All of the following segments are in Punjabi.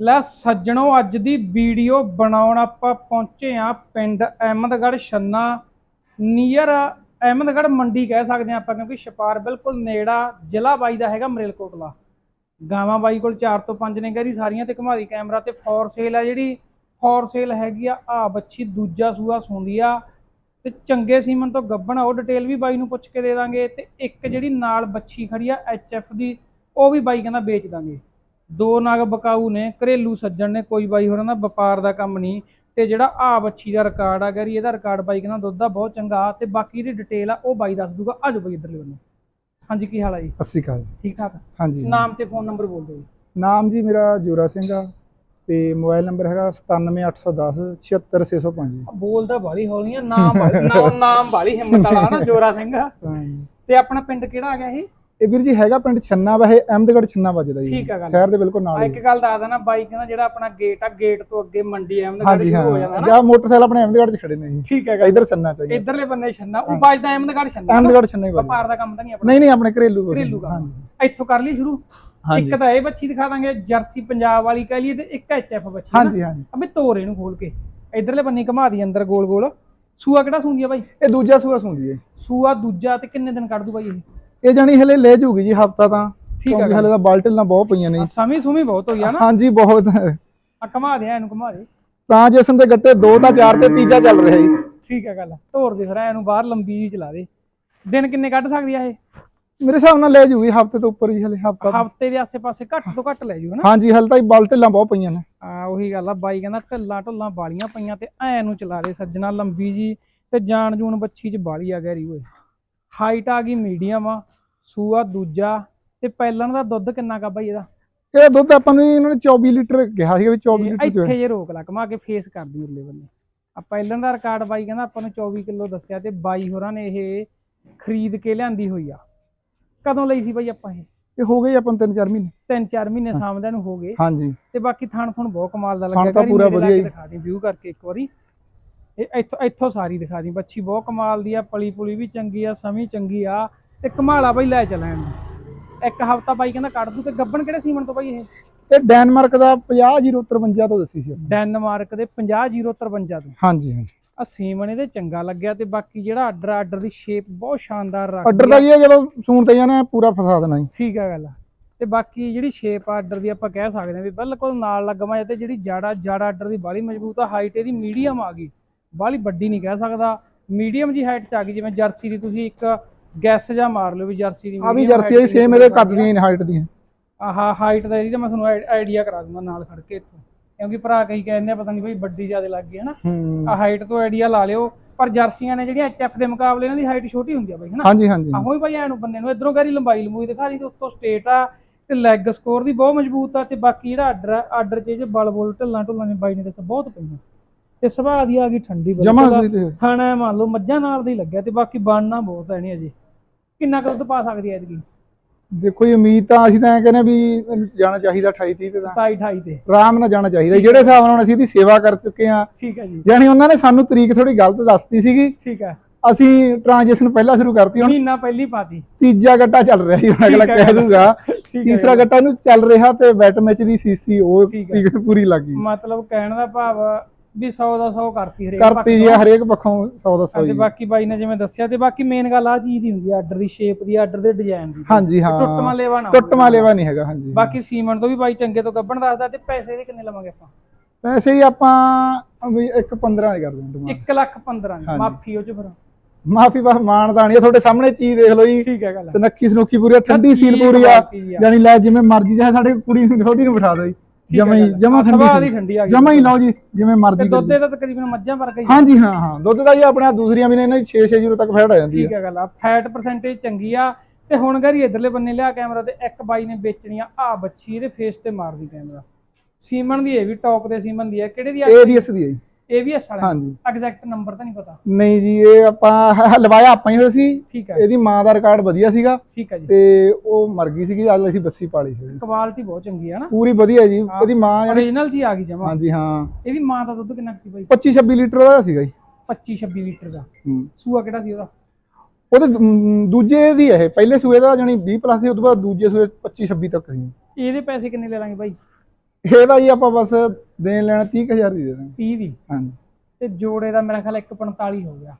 ਲੈ ਸੱਜਣੋ, ਅੱਜ ਦੀ ਵੀਡੀਓ ਬਣਾਉਣ ਆਪਾਂ ਪਹੁੰਚੇ ਆ ਪਿੰਡ ਅਹਿਮਦਗੜ੍ਹ ਛੰਨਾ ਨੀਅਰ ਅਹਿਮਦਗੜ੍ਹ ਮੰਡੀ ਕਹਿ ਸਕਦੇ ਆ ਆਪਾਂ, ਕਿਉਂਕਿ ਛਪਾਰ ਬਿਲਕੁਲ ਨੇੜਾ ਜ਼ਿਲ੍ਹਾ ਬਾਈ ਦਾ ਹੈਗਾ ਮਰੇਲਕੋਟਲਾ। ਗਾਵਾਂ ਬਾਈ ਕੋਲ 4 ਤੋਂ 5 ਨੇ ਗਰੀ, ਸਾਰੀਆਂ ਤੇ ਘੁਮਾਰੀ ਕੈਮਰਾ ਤੇ ਫੋਰ ਸੇਲ ਆ ਜਿਹੜੀ, ਫੋਰ ਸੇਲ ਹੈਗੀ ਆ ਆ ਬੱਚੀ ਦੂਜਾ ਸੂਆ ਸੁੰਦੀ ਆ। ਤੇ ਚੰਗੇ ਸੀਮਨ ਤੋਂ ਗੱਬਣ ਉਹ ਡਿਟੇਲ ਵੀ ਬਾਈ ਨੂੰ ਪੁੱਛ ਕੇ ਦੇ ਦਾਂਗੇ। ਤੇ ਇੱਕ ਜਿਹੜੀ ਨਾਲ ਬੱਚੀ ਖੜੀ ਆ ਐਫ ਦੀ, ਉਹ ਵੀ ਬਾਈ ਕਹਿੰਦਾ ਵੇਚ ਦਾਂਗੇ। ਦੋ ਨਗ ਬਕਾਊ ਨੇ ਘਰੇਲੂ ਸੱਜਣ ਨੇ ਕੋਈ ਬਾਈ ਹੋਰਾਂ ਦਾ ਵਪਾਰ ਦਾ ਕੰਮ ਨਹੀਂ। ਤੇ ਜਿਹੜਾ ਆ ਬੱਚੀ ਦਾ ਰਿਕਾਰਡ ਆ ਗਰੀ ਇਹਦਾ ਰਿਕਾਰਡ ਬਾਈ ਕਹਿੰਦਾ ਦੁੱਧ ਦਾ ਬਹੁਤ ਚੰਗਾ ਤੇ ਬਾਕੀ ਦੀ ਡਿਟੇਲ ਆ ਉਹ ਬਾਈ ਦੱਸ ਦੂਗਾ ਆਜੋ ਬਾਈ ਇੱਧਰਲੇ ਬੰਨੇ ਹਾਂਜੀ ਕੀ ਹਾਲ ਆ ਜੀ? ਸਤਿ ਸ਼੍ਰੀ ਅਕਾਲ। ਠੀਕ ਠਾਕ ਹਾਂਜੀ। ਨਾਮ ਤੇ ਫੋਨ ਨੰਬਰ ਬੋਲ ਦਿਓ ਜੀ। ਨਾਮ ਜੀ ਮੇਰਾ ਜੋਰਾ ਸਿੰਘ ਆ ਤੇ ਮੋਬਾਈਲ ਨੰਬਰ ਹੈਗਾ 97810 76605 ਬੋਲਦਾ ਬਾਲੀ ਹੌਲੀ ਆ ਨਾਮ ਨਾਮ ਨਾਮ ਬਾਲੀ ਹਿੰਮਤ ਵਾਲਾ ਨਾ ਜੋਰਾ ਸਿੰਘ ਤੇ ਆਪਣਾ ਪਿੰਡ ਕਿਹੜਾ ਆ ਗਿਆ ਇਹ? ਇਹ ਵੀਰ ਜੀ ਹੈਗਾ ਪਿੰਡ ਛੰਨਾ ਵੈਸੇ ਅਹਿਮਦਗੜ੍ਹ ਛੰਨਾ ਵੱਜਦਾ ਜੀ। ਠੀਕ ਆ ਗੱਲ। ਸ਼ਹਿਰ ਦੇ ਬਿਲਕੁਲ ਨਾਲ ਇੱਕ ਗੱਲ ਦੱਸ ਦੇਣਾ ਬਾਈ ਕਹਿੰਦਾ ਜਿਹੜਾ ਆਪਣਾ ਗੇਟ ਆ ਗੇਟ ਤੋਂ ਅੱਗੇ ਮੰਡੀ ਅਹਿਮਦਗੜ੍ਹ ਹਾਂਜੀ ਸ਼ੁਰੂ ਹੋ ਹਾਂ। ਜਾਂਦਾ ਨਾ। ਜਾਂ ਮੋਟਰਸਾਈਕਲ ਆਪਣੇ ਅਹਿਮਦਗੜ੍ਹ ਚ ਖੜੇ ਨੇ ਜੀ। ਠੀਕ ਹੈ ਇਧਰ ਛੰਨਾ ਚਾਹੀਦਾ ਇਧਰਲੇ ਬੰਨੇ ਛੰਨਾ ਉਹ ਵੱਜਦਾ ਅਹਿਮਦਗੜ੍ਹ ਛੰਨਾ ਨਾ? ਅਹਿਮਦਗੜ੍ਹ ਛੰਨਾ ਹੀ ਵੱਜਦਾ। ਵਪਾਰ ਦਾ ਕੰਮ ਤਾਂ ਨਹੀਂ ਆਪਣਾ। ਨਹੀਂ ਨਹੀਂ ਆਪਣੇ ਘਰੇਲੂ। ਘਰੇਲੂ ਕੰਮ। ਹਾਂਜੀ। ਇੱਥੋਂ ਕਰ ਲਈ ਸ਼ੁਰੂ। ਇੱਕ ਤਾਂ ਇਹ ਬੱਚੀ ਦਿਖਾ ਦਾਂਗੇ ਜਰਸੀ ਪੰਜਾਬ ਵਾਲੀ ਕਹਿ ਲਈਏ ਤੇ ਇੱਕ ਐਚਐਫ ਬੱਚੀ। ਹਾਂਜੀ ਹਾਂਜੀ। ਅਬੇ ਤੋਰ ਇਹਨੂੰ ਖੋਲ ਕੇ। ਇਧਰਲੇ ਬੰਨੇ ਘੁਮਾ ਦੀ ਅੰਦਰ ਗੋਲ ਗੋਲ ਸੂਆ ਕਿਹੜਾ ਸੂੰਦੀ ਆ ਬਾਈ? ਇਹ ਦੂਜਾ ਸੂਆ ਸੁਣਦੀ ਹੈ ਸੂਆ ਦੂਜਾ ਤੇ ਕਿੰਨੇ ਦਿਨ ਕੱਢ ਦੂ ਬਾਈ ਇਹ? ਇਹ ਜਾਨੀ ਹਲੇ ਲੈ ਜੂਗੀ ਜੀ ਹਫਤਾ ਤਾਂ। ਠੀਕ ਗੱਲ। ਹਲੇ ਤਾਂ ਬਾਲਟਲਾਂ ਬਹੁਤ ਪਈਆਂ ਨੇ। ਸਮੀ ਸੁਮੀ ਬਹੁਤ ਹੋਈ ਆ ਨਾ? ਹਾਂਜੀ ਬਹੁਤ। ਆ ਘੁਮਾ ਦੇ ਇਹਨੂੰ ਘੁਮਾ ਦੇ। ਟ੍ਰਾਂਜੈਕਸ਼ਨ ਦੇ ਗੱਟੇ ਦੋ ਤਾਂ ਚਾਰ ਤੇ ਤੀਜਾ ਚੱਲ ਰਿਹਾ ਜੀ। ਠੀਕ ਹੈ ਗੱਲ ਤੋਰ ਦੇ ਫਿਰ ਇਹਨੂੰ ਬਾਹਰ ਲੰਬੀ ਜੀ ਚਲਾ ਦੇ। ਦਿਨ ਕਿੰਨੇ ਕੱਢ ਸਕਦੀ ਆ ਇਹ? ਮੇਰੇ ਹਿਸਾਬ ਨਾਲ ਲੈ ਜੂਗੀ ਹਫ਼ਤੇ ਤੋਂ ਉੱਪਰ ਹੀ ਹਲੇ ਹਫਤਾ ਹਫ਼ਤੇ ਦੇ ਆਸੇ-ਪਾਸੇ ਘੱਟ ਤੋਂ ਘੱਟ ਲੈ ਜੂ ਹਨਾ ਹਾਂਜੀ ਹਲ ਤਾਂ ਹੀ ਬਲ ਢਿੱਲਾਂ ਬਹੁਤ ਪਈਆਂ ਨੇ। ਆ ਉਹੀ ਗੱਲ ਆ ਬਾਈ ਕਹਿੰਦਾ ਢੱਲਾਂ ਢੁੱਲਾਂ ਬਾਲੀਆਂ ਪਈਆਂ ਤੇ ਐ ਨੂੰ ਚਲਾ ਦੇ ਸੱਜਣਾ ਲੰਬੀ ਜੀ ਤੇ ਜਾਨ ਜੂਨ ਬੱਚੀ ਚ ਬਾਲੀ ਆ ਗਹਿਰੀ ਓਏ। ਹਾਈਟ ਆ ਗਈ ਮੀਡੀਅਮ ਆ। ਸੂਆ ਦੂਜਾ ਤੇ ਪਹਿਲਾਂ ਦਾ ਦੁੱਧ ਕਿੰਨਾ ਕਾ ਬਾਈ ਇਹਦਾ? ਇਹ ਦੁੱਧ ਆਪਾਂ ਨੂੰ ਇਹਨਾਂ ਨੇ 24 ਲੀਟਰ ਕਿਹਾ ਸੀਗਾ ਵੀ 24 ਤੇ ਲੀਟਰ ਇੱਥੇ ਜੇ ਰੋਕ ਲਾ ਕਮਾ ਕੇ ਫੇਸ ਕਰਦੀ ਉਰਲੇ ਬੰਨੇ। ਆ ਪਹਿਲਾਂ ਦਾ ਰਿਕਾਰਡ ਬਾਈ ਕਹਿੰਦਾ ਆਪਾਂ ਨੂੰ 24 ਕਿਲੋ ਦੱਸਿਆ ਤੇ ਬਾਈ ਹੋਰਾਂ ਨੇ ਇਹ ਖਰੀਦ ਕੇ ਲਿਆਂਦੀ ਹੋਈ ਆ। ਕਦੋਂ ਲਈ ਸੀ ਬਾਈ ਆਪਾਂ ਇਹ? ਇਹ ਹੋ ਗਈ ਆਪਾਂ ਨੂੰ ਤਿੰਨ ਚਾਰ ਮਹੀਨੇ। ਤਿੰਨ ਚਾਰ ਮਹੀਨੇ ਸਾਹਮਣੇ ਨੂੰ ਹੋ ਗਏ। ਹਾਂਜੀ। ਤੇ ਬਾਕੀ ਥਣ ਥਣ ਬਹੁਤ ਕਮਾਲ ਦਾ ਲੱਗਿਆ। ਤਾਂ ਕਰੀ ਪੂਰਾ ਵਧੀਆ ਹੀ। ਦਿਖਾ ਦੀ ਵਿਊ ਕਰਕੇ ਇੱਕ ਵਾਰੀ। ਇਹ ਇੱਥੋਂ ਇੱਥੋਂ ਸਾਰੀ ਦਿਖਾ ਦੀ ਬੱਚੀ ਬਹੁਤ ਕਮਾਲ ਦੀ ਆ ਪਲੀ ਪੁਲੀ ਵੀ ਚੰਗੀ ਆ ਸਮੀ ਚੰਗੀ ਆ। ਤੇ ਕਮਾਲਾ ਬਾਈ ਲੈ ਚੱਲਾਂ ਇਹਨੂੰ ਇੱਕ ਹਫਤਾ ਬਾਈ ਕਹਿੰਦਾ ਕੱਢ ਦੂ ਤੇ ਗੱਬਣ ਕਿਹੜੇ ਸੀਮਨ ਤੋਂ ਬਾਈ ਇਹ? ਇਹ ਡੈਨਮਾਰਕ ਦਾ 50053 ਤੋਂ ਦੱਸੀ ਸੀ। ਆਪਾਂ। ਡੈਨਮਾਰਕ ਦੇ 50053 ਤੋਂ। ਹਾਂਜੀ ਹਾਂਜੀ। ਆ ਸੀਮਨ ਇਹਦੇ ਚੰਗਾ ਲੱਗਿਆ ਤੇ ਬਾਕੀ ਜਿਹੜਾ ਆਰਡਰ ਆਰਡਰ ਦੀ ਸ਼ੇਪ ਬਹੁਤ ਸ਼ਾਨਦਾਰ ਰੱਖਦੀ ਆਰਡਰ। ਦਾ ਇਹ ਜਦੋਂ ਸੂਣ ਤੇ ਜਾਣਾ ਪੂਰਾ ਫਸਾ ਦੇਣਾ ਜੀ ਠੀਕ ਆ ਗੱਲ ਤੇ ਬਾਕੀ ਜਿਹੜੀ ਸ਼ੇਪ ਆਰਡਰ ਦੀ ਆਪਾਂ ਕਹਿ ਸਕਦੇ ਹਾਂ ਵੀ ਬਿਲਕੁਲ ਨਾਲ ਲੱਗਮਾ ਤੇ ਜਿਹੜੀ ਜਾੜਾ ਜਾੜਾ ਆਰਡਰ ਦੀ ਬਾਲੀ ਮਜ਼ਬੂਤ ਆ ਹਾਈਟ ਇਹਦੀ ਮੀਡੀਅਮ ਆ ਗਈ। ਬਾਲੀ ਵੱਡੀ ਨਹੀਂ ਕਹਿ ਸਕਦਾ। ਮੀਡੀਅਮ ਜੀ ਹਾਈਟ ਚ ਆ ਗਈ ਜਿਵੇਂ ਜਰਸੀ ਦੀ ਤੁਸੀਂ ਇੱਕ ਗੈਸ ਜਾਂ ਮਾਰ ਲਓ ਵੀ ਜਰਸੀ ਦੀ ਆ ਵੀ medium ਜਰਸੀ height ਹੈ ਦੀ ਸੇਮ ਇਹਦੇ ਕੱਦ ਦੀਆਂ ਹਾਈਟ ਦੀਆਂ। ਆਹ ਹਾਈਟ ਦਾ ਇਹਦੀ ਤਾਂ ਮੈਂ ਤੁਹਾਨੂੰ ਆਈਡੀਆ ਕਰਾ ਦੂੰਗਾ ਨਾਲ ਖੜ ਕੇ ਇੱਥੋਂ। ਕਿਉਂਕਿ ਭਰਾ ਕਈ ਕਹਿੰਦੇ ਆ ਪਤਾ ਨਹੀਂ ਬਈ ਵੱਡੀ ਜ਼ਿਆਦਾ ਲੱਗ ਗਈ ਹੈ ਨਾ ਹੂੰ। ਆ ਹਾਈਟ ਤੋਂ ਆਈਡੀਆ ਲਾ ਲਿਓ। ਪਰ ਜਰਸੀਆਂ ਨੇ ਜਿਹੜੀਆਂ ਐਚਐਫ ਦੇ ਮੁਕਾਬਲੇ ਇਹਨਾਂ ਦੀ ਹਾਈਟ ਛੋਟੀ ਹੁੰਦੀ ਆ ਬਈ ਹਨਾ? ਹਾਂਜੀ ਹਾਂਜੀ। ਆਹੋ ਹੀ ਭਾਈ ਐਨੂੰ ਬੰਦੇ ਨੂੰ ਇਧਰੋਂ ਕਰੀ ਲੰਬਾਈ ਲੰਬੂਈ ਦਿਖਾ ਦੀ ਤੇ ਉੱਤੋਂ ਸਟੇਟ ਆ ਤੇ ਲੈਗ ਸਕੋਰ ਦੀ ਬਹੁਤ ਮਜ਼ਬੂਤ ਆ ਤੇ ਬਾਕੀ ਜਿਹੜਾ ਆਰਡਰ ਆ ਆਰਡਰ 'ਚ 'ਚ ਬਲ ਬੁਲ ਢਿੱਲਾਂ ਢੁੱਲਾਂ ਨੇ ਬਾਈ ਨੇ ਦੱਸਿਆ ਬਹੁਤ ਪਈਆਂ। ਤੇ ਸੁਭਾਅ ਦੀ ਆ ਗਈ ਠੰਡੀ ਜਮਾ ਖਾਣਾ ਮੰਨ ਲਓ ਮੱਝਾਂ ਨਾਲ ਦਾ ਲੱਗਿਆ ਤੇ ਬਾਕੀ ਬਣਨਾ ਬਹੁਤ ਹੈ ਨਹੀਂ ਅਜੇ। ਕਿੰਨਾ ਕੁ ਦੁੱਧ ਪਾ ਸਕਦੀ ਐ ਐਤਕੀ? ਦੇਖੋ ਜੀ ਉਮੀਦ ਤਾਂ ਅਸੀਂ ਤਾਂ ਐਂ ਕਹਿੰਦੇ ਵੀ ਜਾਣਾ ਚਾਹੀਦਾ 28 30 ਤੇ ਤਾਂ। 27 28 ਤੇ। ਆਰਾਮ ਨਾਲ ਜਾਣਾ ਚਾਹੀਦਾ। ਜਿਹੜੇ ਹਿਸਾਬ ਨਾਲ ਅਸੀਂ ਇਹਦੀ ਸੇਵਾ ਕਰ ਚੁੱਕੇ ਆ ਠੀਕ ਹੈ ਜੀ। ਯਾਨੀ ਉਹਨਾਂ ਨੇ ਸਾਨੂੰ ਤਰੀਕ ਥੋੜੀ ਗਲਤ ਦੱਸਤੀ ਸੀਗੀ। ਠੀਕ ਹੈ। ਅਸੀਂ ਟ੍ਰਾਂਜੈਕਸ਼ਨ ਪਹਿਲਾਂ ਸ਼ੁਰੂ ਕਰਤੀ ਹੁਣ ਮਹੀਨਾ ਪਹਿਲੀ ਪਾਤੀ। ਤੀਜਾ ਗੱਟਾ ਚੱਲ ਰਿਹਾ ਜੀ ਹੁਣ ਅਗਲਾ ਠੀਕ ਹੈ। ਕਹਿ ਦੂਗਾ। ਠੀਕ ਹੈ ਤੀਸਰਾ ਗੱਟਾ ਨੂੰ ਚੱਲ ਰਿਹਾ ਤੇ ਵੈਟ ਮੈਚ ਦੀ ਸੀਸੀ ਉਹ ਠੀਕ ਹੈ। ਪੂਰੀ ਲੱਗ ਗਈ। ਮਤਲਬ ਕਹਿਣ ਦਾ ਭਾਵ ਵੀ 100 ਦਾ 100 ਕਰਤੀ ਹਰੇਕ ਕਰਤੀ ਜੀ। ਹਰੇਕ ਪੱਖੋਂ 100 ਦਾ 100 ਤੇ ਬਾਕੀ ਬਾਈ ਨੇ ਜਿਵੇਂ ਦੱਸਿਆ ਤੇ ਬਾਕੀ ਮੇਨ ਗੱਲ ਆ ਚੀਜ਼ ਦੀ ਹੁੰਦੀ ਆ ਆਰਡਰ ਦੀ ਸ਼ੇਪ ਦੀ ਆਰਡਰ ਦੇ ਡਿਜ਼ਾਈਨ ਦੀ। ਹਾਂਜੀ ਹਾਂ। ਟੁੱਟਵਾਂ ਲੇਵਾ ਨਾ। ਟੁੱਟਮਾ ਲੇਵਾ ਨਹੀਂ ਹੈਗਾ ਹਾਂਜੀ। ਬਾਕੀ ਸੀਮੈਂਟ ਤੋਂ ਵੀ ਬਾਈ ਚੰਗੇ ਤੋਂ ਗੱਬਣ ਦੱਸਦਾ ਤੇ ਪੈਸੇ ਦੇ ਕਿੰਨੇ ਲਵਾਂਗੇ ਆਪਾਂ? ਪੈਸੇ ਹੀ ਆਪਾਂ ਵੀ ਇੱਕ 15 ਦੇ ਕਰ ਦਿੰਦੇ 1 ਲੱਖ 15 ਹਾਂਜੀ। ਮਾਫੀ ਉਹ ਚ ਫਿਰ। ਮਾਫੀ ਬਸ ਮਾਨਦਾਨੀ ਆ ਤੁਹਾਡੇ ਸਾਹਮਣੇ ਚੀਜ਼ ਦੇਖ ਲਓ ਜੀ। ਠੀਕ ਹੈ ਗੱਲ ਸਨੱਖੀ ਸਨੁੱਖੀ ਪੂਰੀ ਆ, ਠੰਡੀ ਸੀਲ ਪੂਰੀ ਆ। ਯਾਨੀ ਲੈ ਜਿਵੇਂ ਮਰਜ਼ੀ ਚਾਹੇ ਸਾਡੇ ਕੁੜੀ ਨੂੰ ਛੋਟੀ ਨੂੰ ਬਿਠਾ ਦਿਓ ਜੀ। ਜਮਾ ਹੀ। ਜਮਾ ਹਾਂ, ਠੰਡੀ ਆ ਗਈ। ਜਮਾ ਹੀ ਲਓ ਜੀ ਜਿਵੇਂ ਤੇ ਮਰਜ਼ੀ ਦੁੱਧ ਕਰੀ ਦਾ ਤਕਰੀਬਨ ਮੱਝਾਂ ਵਰਗਾ ਹੀ ਆ। ਹਾਂਜੀ ਹਾਂ ਹਾਂ। ਦੁੱਧ ਦਾ ਜੀ ਆਪਣਾ ਦੂਸਰੀਆਂ ਵੀ ਨੇ ਇਹਨਾਂ ਦੀ 6-6 ਜ਼ੀਰੋ ਤੱਕ ਫੈਟ ਆ ਜਾਂਦੀ ਠੀਕ ਹੈ ਹੈ ਗੱਲ ਆ। ਫੈਟ ਪਰਸੈਂਟੇਜ ਚੰਗੀ ਆ। ਤੇ ਹੁਣ ਗਰੀ ਇਧਰਲੇ ਬੰਨੇ ਲਿਆ ਕੈਮਰਾ ਤੇ ਇੱਕ ਬਾਈ ਨੇ ਵੇਚਣੀ ਆ ਆ ਬੱਚੀ ਇਹਦੇ ਫੇਸ ਤੇ ਮਾਰਦੀ ਕੈਮਰਾ। ਸੀਮਨ ਦੀ ਇਹ ਵੀ ਟੌਪ ਦੇ ਸੀਮਨ ਦੀ ਹੈ ਕਿਹੜੇ ਦੀ ਆ? ਏਰੀਅਸ ਦੀ ਹੈ ਜੀ। ਏਵੀਐਸ ਵਾਲਾ? ਹਾਂਜੀ। ਐਗਜ਼ੈਕਟ ਨੰਬਰ ਤਾਂ ਨਹੀਂ ਪਤਾ? ਨਹੀਂ ਜੀ ਇਹ ਆਪਾਂ ਹ- ਲਵਾਇਆ ਆਪਾਂ ਹੀ ਹੋਇਆ ਸੀ। ਠੀਕ ਹੈ। ਇਹਦੀ ਮਾਂ ਦਾ ਰਿਕਾਰਡ ਵਧੀਆ ਸੀਗਾ। ਠੀਕ ਹੈ ਜੀ। ਤੇ ਉਹ ਮਰ ਗਈ ਸੀਗੀ ਅੱਜ ਅਸੀਂ ਬੱਸੀ ਪਾਲੀ ਸੀ। ਕੁਆਲਿਟੀ ਬਹੁਤ ਚੰਗੀ ਹੈ ਨਾ। ਪੂਰੀ ਵਧੀਆ ਜੀ। ਹਾਂ। ਇਹਦੀ ਮਾਂ ਓਰੀਜਨਲ ਜੀ ਆ ਗਈ ਜਮਾ। ਹਾਂਜੀ ਹਾਂ। ਇਹਦੀ ਮਾਂ ਦਾ ਦੁੱਧ ਕਿੰਨਾ ਕੁ ਸੀ ਬਾਈ? 25 26 ਲੀਟਰ ਦਾ ਸੀਗਾ ਜੀ। 25 26 ਲੀਟਰ ਦਾ। ਹੂੰ। ਸੂਆ ਕਿਹੜਾ ਸੀ ਉਹਦਾ? ਉਹਦੇ ਦੂ- ਦੂਜੇ ਦੀ ਇਹ। ਪਹਿਲੇ ਸੂਏ ਦਾ ਜਾਨੀ 20 ਪਲੱਸ ਸੀ ਉਸ ਤੋਂ ਬਾਅਦ ਦੂਜੇ ਸੂਏ 25 26 ਤੱਕ ਸੀ। ਇਹਦੇ ਪੈਸੇ ਕਿੰਨੇ ਲੈ ਲਾਂਗੇ ਬਾਈ? ਇਹਦਾ ਜੀ ਆਪਾਂ ਬਸ ਦੇਣ ਲੈਣਾ 30000 ਦੀ ਦੇ ਦਾਂਗੇ। 30 ਦੀ? ਹਾਂਜੀ। ਤੇ ਜੋੜੇ ਦਾ ਮੇਰਾ ਖਿਆਲ 145 ਹੋ ਗਿਆ।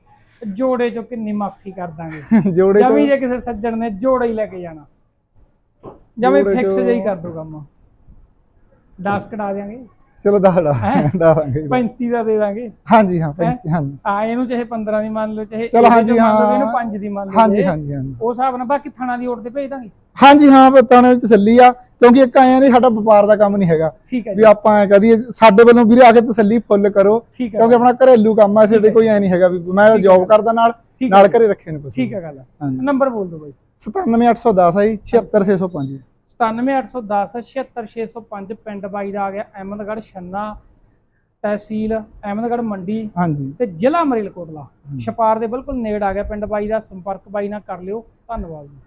ਜੋੜੇ ਚੋਂ ਕਿੰਨੀ ਮਾਫੀ ਕਰ ਦਾਂਗੇ? ਜੋੜੇ ਜਮੀ ਜੇ ਕਿਸੇ ਸੱਜਣ ਨੇ ਜੋੜਾ ਹੀ ਲੈ ਕੇ ਜਾਣਾ। ਜਮੀ ਫਿਕਸ ਹੀ ਕਰ ਦੋ ਕੰਮ 10 ਕਢਾ ਦਿਆਂਗੇ। ਚਲੋ ਦਾੜਾ? ਦਾਵਾਂਗੇ 35 ਦਾ ਦੇ ਦਾਂਗੇ। ਹਾਂਜੀ ਹਾਂ ਹਾਂਜੀ। ਆ ਇਹਨੂੰ ਚਾਹੇ 15 ਦੀ ਮੰਨ ਲਓ ਚਾਹੇ ਚਲੋ ਹਾਂਜੀ, ਚੋਂ ਮੰਨ ਲਓ ਹਾਂ। ਇਹਨੂੰ 5 ਦੀ ਮੰਨ ਲਓ ਹਾਂਜੀ। ਹਾਂਜੀ ਹਾਂਜੀ। ਉਸ ਹਿਸਾਬ ਨਾਲ ਬਾਕੀ ਥਾਣਾ ਦੀ ਓਟ ਤੇ ਭੇਜ ਦਾਂਗੇ। ਹਾਂਜੀ ਹਾਂ ਬਤਾਣੇ ਤਸੱਲੀ ਆ ਕਿਉਂਕਿ ਇੱਕ ਆਇਆ ਨਹੀਂ ਸਾਡਾ ਵਪਾਰ ਦਾ ਕੰਮ ਨਹੀਂ ਹੈਗਾ। ਵੀ ਆਪਾਂ ਐ ਕਹਦੀਏ ਸਾਡੇ ਵੱਲੋਂ ਵੀਰੇ ਆ ਕੇ ਤਸੱਲੀ ਫੁੱਲ ਕਰੋ ਕਿਉਂਕਿ ਆਪਣਾ ਘਰੇਲੂ ਕੰਮ ਆ ਸਾਡੇ ਕੋਈ ਐ ਨਹੀਂ ਹੈਗਾ ਵੀ ਮੈਂ। ਜੌਬ ਕਰਦਾ ਨਾਲ ਨਾਲ। ਘਰੇ ਰੱਖੇ ਨੇ ਠੀਕ ਹੈ ਗੱਲ। ਨੰਬਰ ਬੋਲ ਦਿਓ ਬਾਈ। 97810 ਹੈ ਜੀ 76605 97810 76605 ਪਿੰਡ ਬਾਈ ਦਾ ਆ ਗਿਆ ਅਹਿਮਦਗੜ੍ਹ ਛੰਨਾ ਤਹਿਸੀਲ ਅਹਿਮਦਗੜ੍ਹ ਮੰਡੀ ਹਾਂਜੀ। ਤੇ ਜ਼ਿਲ੍ਹਾ ਮਰੇਲਕੋਟਲਾ। ਛਪਾਰ ਦੇ ਬਿਲਕੁਲ ਨੇੜ ਆ ਗਿਆ ਪਿੰਡ ਬਾਈ ਦਾ। ਸੰਪਰਕ ਬਾਈ ਨਾਲ ਕਰ ਲਿਓ। ਧੰਨਵਾਦ ਜੀ।